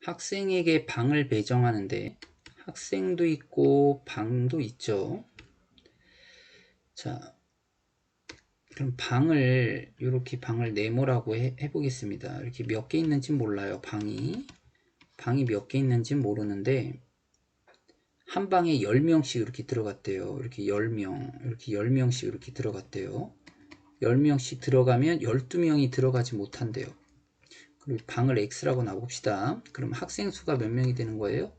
학생에게 방을 배정하는데 학생도 있고 방도 있죠. 자, 그럼 방을 이렇게 방을 네모라고 해, 해보겠습니다. 이렇게 몇 개 있는지 몰라요. 방이 방이 몇 개 있는지 모르는데 한 방에 10명씩 이렇게 들어갔대요. 이렇게 10명, 이렇게 10명씩 이렇게 들어갔대요. 10명씩 들어가면 12명이 들어가지 못한대요. 그리고 방을 x라고 놔봅시다. 그럼 학생 수가 몇 명이 되는 거예요?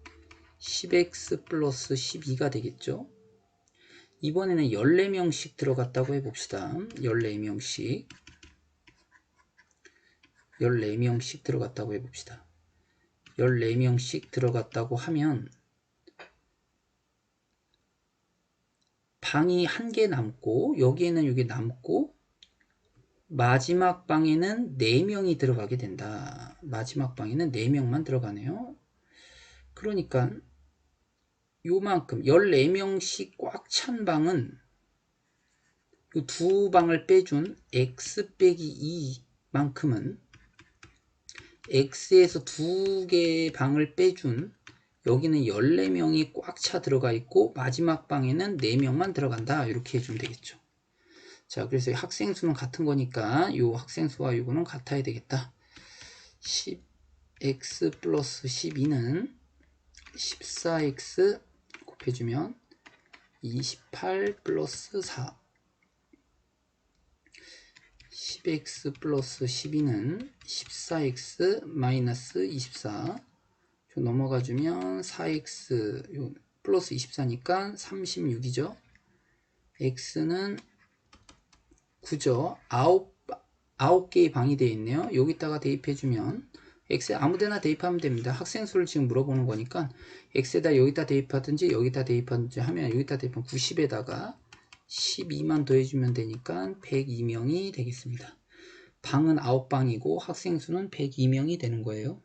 10x 플러스 12가 되겠죠. 이번에는 14명씩 들어갔다고 해봅시다. 14명씩 14명씩 들어갔다고 해봅시다. 14명씩 들어갔다고 하면 방이 한 개 남고 여기에는 이게 남고 마지막 방에는 4명이 들어가게 된다. 마지막 방에는 4명만 들어가네요. 그러니까 요만큼 14명씩 꽉 찬 방은 두 방을 빼준 x 빼기 2만큼은 x에서 두 개의 방을 빼준 여기는 14명이 꽉 차 들어가 있고 마지막 방에는 4명만 들어간다 이렇게 해주면 되겠죠 자 그래서 학생 수는 같은 거니까 이 학생 수와 이거는 같아야 되겠다. 10x 플러스 12는 14x 곱해주면 28 플러스 4 10x 플러스 12는 14x 마이너스 24 넘어가 주면 4x 플러스 24니까 36이죠. x는 9죠. 9, 9개의 방이 되어 있네요. 여기다가 대입해 주면 x에 아무데나 대입하면 됩니다. 학생 수를 지금 물어보는 거니까 x에다 여기다 대입하든지 여기다 대입하든지 하면 여기다 대입하면 90에다가 12만 더해주면 되니까 102명이 되겠습니다. 방은 9방이고 학생 수는 102명이 되는 거예요.